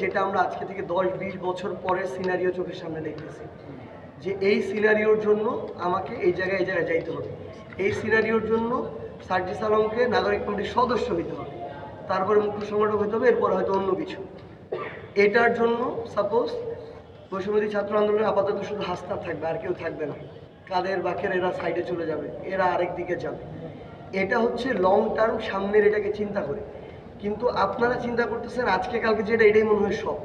যেটা আমরা আজকে থেকে দশ বিশ বছর পরের সিনারিও চোখের সামনে দেখতেছি। যে এই সিনারিওর জন্য আমাকে এই জায়গায় এই জায়গায় যাইতে হবে। এই সিনারিওর জন্য সার্জিস আলমকে নাগরিক কমিটির সদস্য হইতে হবে। তারপরে মুখ্য সংগঠক হতে হবে, এরপর হয়তো অন্য কিছু। এটার জন্য সাপোজ বৈষম্যদী ছাত্র আন্দোলনে আপাতত শুধু হাসনা থাকবে, আর কেউ থাকবে না। কাদের বাকের এরা সাইডে চলে যাবে, এরা আরেক দিকে যাবে। এটা হচ্ছে লং টার্ম সামনের এটাকে চিন্তা করে। কিন্তু আপনারা চিন্তা করতেছেন, আজকে কালকে যেটা, এটাই মনে হয় সব।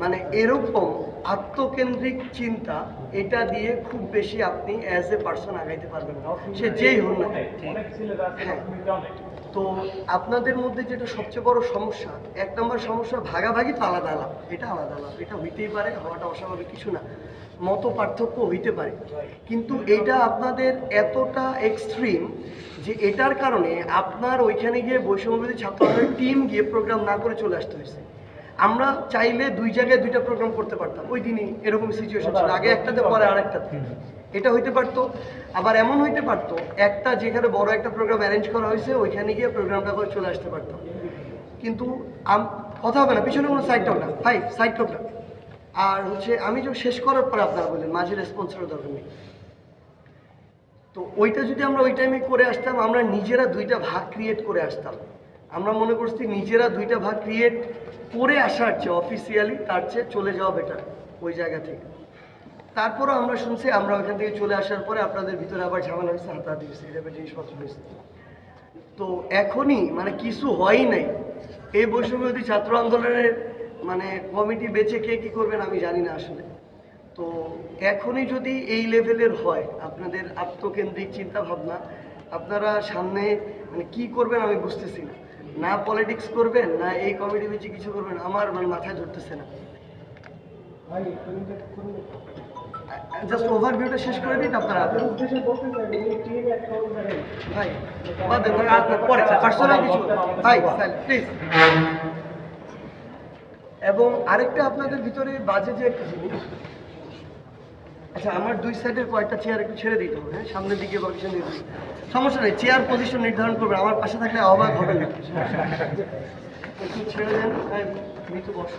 মানে এরকম আত্মকেন্দ্রিক চিন্তা, এটা দিয়ে খুব বেশি আপনি অ্যাজ এ পার্সন আগাইতে পারবেন না। সে যেই হন না হ্যাঁ। তো আপনাদের মধ্যে যেটা সবচেয়ে বড় সমস্যা, এক নম্বর সমস্যা ভাগাভাগি তো আলাদা এটা আলাদা আলাদা। এটা হইতেই পারে, হওয়াটা অস্বাভাবিক কিছু না। মত পার্থক্য হইতে পারে। কিন্তু এটা আপনাদের এতটা এক্সট্রিম যে এটার কারণে আপনার ওইখানে গিয়ে বৈষম্যবিধি ছাত্রদের টিম গিয়ে প্রোগ্রাম না করে চলে আসতে হয়েছে। আমরা চাইলে দুই জায়গায় দুইটা প্রোগ্রাম করতে পারতাম। ওই দিনই এরকম সিচুয়েশন ছিল। আগে একটাতে, পরে আরেকটাতে। এটা হইতে পারতো। আবার এমন হইতে পারতো, একটা যেখানে বড় একটা প্রোগ্রাম অ্যারেঞ্জ করা হয়েছে, ওইখানে গিয়ে প্রোগ্রামটা করে চলে আসতে পারতাম। কিন্তু কথা হবে না, পিছনে কোনো সাইড টক না। ভাই সাইড টক না। আর হচ্ছে, আমি যখন শেষ করার পরে আপনারা বললেন, মাঝে রেসপন্সের দরকার নেই। তো ওইটা যদি আমরা ওই টাইমে করে আসতাম, আমরা নিজেরা দুইটা ভাগ ক্রিয়েট করে আসতাম। আমরা মনে করছি নিজেরা দুইটা ভাগ ক্রিয়েট করে আসার চেয়ে অফিসিয়ালি তার চেয়ে চলে যাওয়া বেটার ওই জায়গা থেকে। তারপরও আমরা শুনছি, আমরা ওইখান থেকে চলে আসার পরে আপনাদের ভিতরে আবার ঝামেলা হয়েছে হাতাহাতি হয়েছে এরকম জিনিসপত্র হয়েছে। তো এখনই মানে কিছু হয়ই নাই। এই বৈষম্যবাদী ছাত্র আন্দোলনের মানে কমিটি বেঁচে কে কি করবেন আমি জানি না আসলে। তো এখনই যদি এই লেভেলের হয় আপনাদের আত্মকেন্দ্রিক চিন্তা ভাবনা আপনারা সামনে মানে কি করবেন আমি বুঝতেছি না। না পলিটিক্স করবেন না এই কমিটি বেঁচে কিছু করবেন আমার মানে মাথায় ধরতেছে না। জাস্ট ওভারভিউটা শেষ করে দিন আপনারা ভাই পরে পার্সোনাল কিছু। ভাই প্লিজ এবং আরেকটা আপনাদের ভিতরে বাজে যে একটা জিনিস আচ্ছা আমার দুই সাইডের কয়েকটা চেয়ার একটু ছেড়ে দিতে হবে হ্যাঁ সামনের দিকে বা পিছনের দিকে। সমস্যা নেই চেয়ার পজিশন নির্ধারণ করবে আমার পাশে থাকলে অবাক হবে না একটু ছেড়ে দেন হ্যাঁ, মৃত্যু বসো